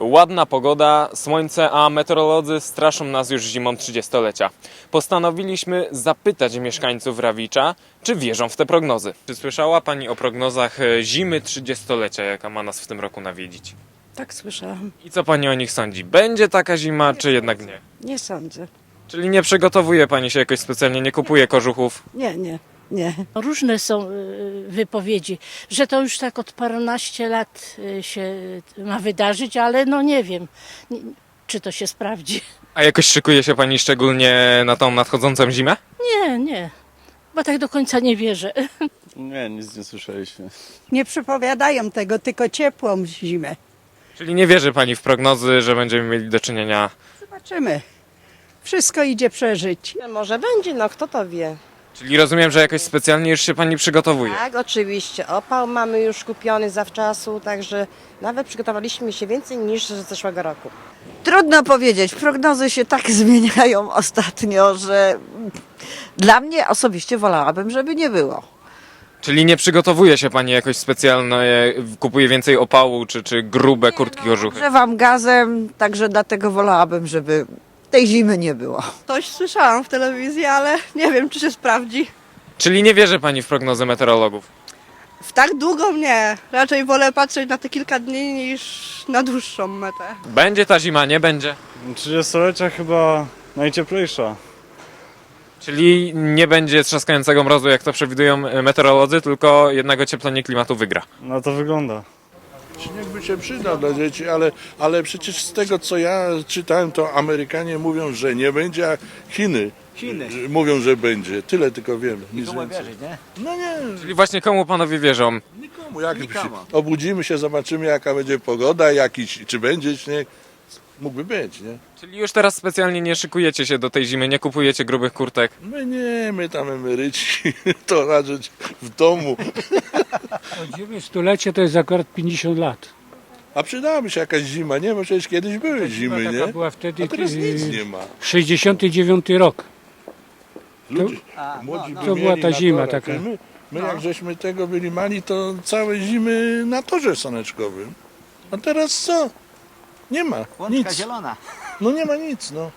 Ładna pogoda, słońce, a meteorolodzy straszą nas już zimą 30-lecia. Postanowiliśmy zapytać mieszkańców Rawicza, czy wierzą w te prognozy. Czy słyszała Pani o prognozach e, zimy 30-lecia, jaka ma nas w tym roku nawiedzić? Tak słyszałam. I co Pani o nich sądzi? Będzie taka zima, czy jednak nie? Nie sądzę. Czyli nie przygotowuje Pani się jakoś specjalnie, nie kupuje kożuchów? Nie, nie, nie. Różne są y, wypowiedzi, że to już tak od paręnaście lat y, się ma wydarzyć, ale no nie wiem, nie- czy to się sprawdzi. A jakoś szykuje się Pani szczególnie na tą nadchodzącą zimę? Nie, nie, bo tak do końca nie wierzę. Nie, nic nie słyszeliśmy. Nie przepowiadają tego, tylko ciepłą zimę. Czyli nie wierzy Pani w prognozy, że będziemy mieli do czynienia Zobaczymy. Wszystko idzie przeżyć. Może będzie, no kto to wie. Czyli rozumiem, że jakoś specjalnie już się pani przygotowuje. Tak, oczywiście. Opał mamy już kupiony zawczasu, także nawet przygotowaliśmy się więcej niż z zeszłego roku. Trudno powiedzieć. Prognozy się tak zmieniają ostatnio, że dla mnie osobiście wolałabym, żeby nie było. Czyli nie przygotowuje się pani jakoś specjalnie, kupuje więcej opału czy, czy grube kurtki kożuchy. Grzewam gazem, także dlatego wolałabym, żeby tej zimy nie było. Coś słyszałam w telewizji, ale nie wiem, czy się sprawdzi. Czyli nie wierzy pani w prognozy meteorologów. W tak długą nie. Raczej wolę patrzeć na te kilka dni niż na dłuższą metę. Będzie ta zima, nie będzie. 30-lecia chyba najcieplejsza. Czyli nie będzie trzaskającego mrozu, jak to przewidują e, meteorolodzy, tylko jednak ocieplenie klimatu wygra. Na to wygląda. Śnieg by się przydał dla dzieci, ale, ale przecież z tego co ja czytałem, to Amerykanie mówią, że nie będzie, a Chiny, Chiny. mówią, że będzie. Tyle tylko wiem. Nic Komu więcej. wierzyć, nie? No nie, Czyli właśnie komu panowie wierzą? nikomu. Jak Nikomu. się obudzimy się, zobaczymy jaka będzie pogoda, jakiś, czy będzie śnieg. Mógłby być, nie? Czyli już teraz specjalnie nie szykujecie się do tej zimy, nie kupujecie grubych kurtek. My nie, my tam emeryci, to raczej w domu. Podziemie stulecie to jest akurat 50 lat. A przydałaby się jakaś zima, nie? Bo przecież kiedyś były zimy, Taka nie? była wtedy A teraz nic nie ma. 69 rok. Ludzie, A, młodzi no, by To była mieli ta na zima torach. taka. My, my jak żeśmy tego byli mali, to całe zimy na torze saneczkowym. A teraz co? Nie ma. Łączka nic. zielona. No nie ma nic, no.